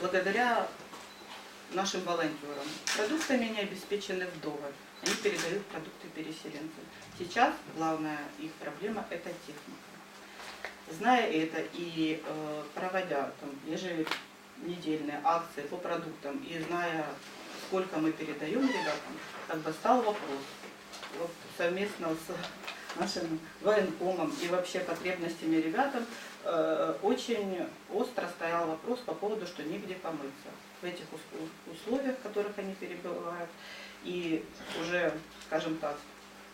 благодаря нашим волонтерам. Продуктами они обеспечены вдоволь. Они передают продукты переселенцам. Сейчас главная их проблема – это техника. Зная это и э, проводя там, еженедельные акции по продуктам и зная, сколько мы передаем ребятам, как бы стал вопрос вот, совместно с нашим военкомом и вообще потребностями ребятам э, очень остро стоял вопрос по поводу, что негде помыться в этих ус- условиях, в которых они перебывают. И уже, скажем так,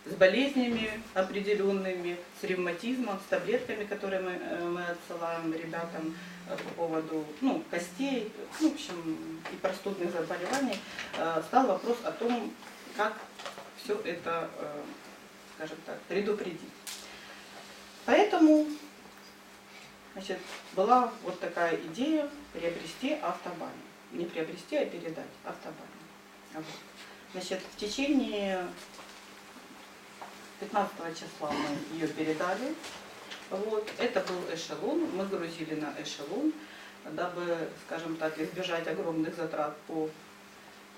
с болезнями определенными, с ревматизмом, с таблетками, которые мы, э, мы отсылаем ребятам э, по поводу ну, костей, ну, в общем, и простудных заболеваний, стал вопрос о том, как все это, скажем так, предупредить. Поэтому значит, была вот такая идея приобрести автобаню. Не приобрести, а передать автобаню. Вот. Значит, в течение 15 числа мы ее передали. Вот. Это был эшелон, мы грузили на эшелон, дабы, скажем так, избежать огромных затрат по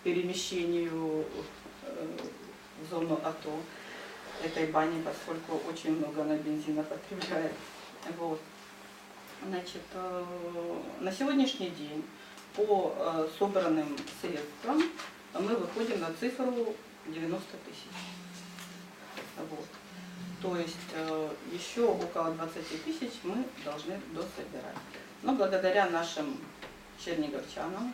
перемещению э, в зону АТО этой бани, поскольку очень много она бензина потребляет. Вот. Значит, э, на сегодняшний день по э, собранным средствам мы выходим на цифру 90 тысяч. Вот. То есть э, еще около 20 тысяч мы должны дособирать. Но благодаря нашим черниговчанам,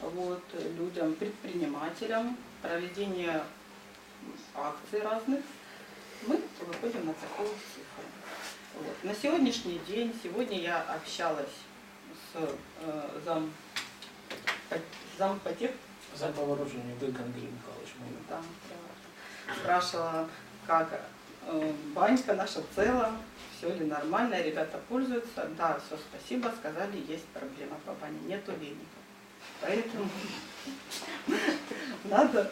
вот, людям, предпринимателям, проведение акций разных, мы выходим на такую цифру. Вот. На сегодняшний день, сегодня я общалась с э, зам, зампотех, За по вооружению Гыган Андрей Михайлович. да, да. спрашивала, как э, банька наша цела, все ли нормально, ребята пользуются. Да, все, спасибо, сказали, есть проблема по бане, нету веников. Поэтому надо.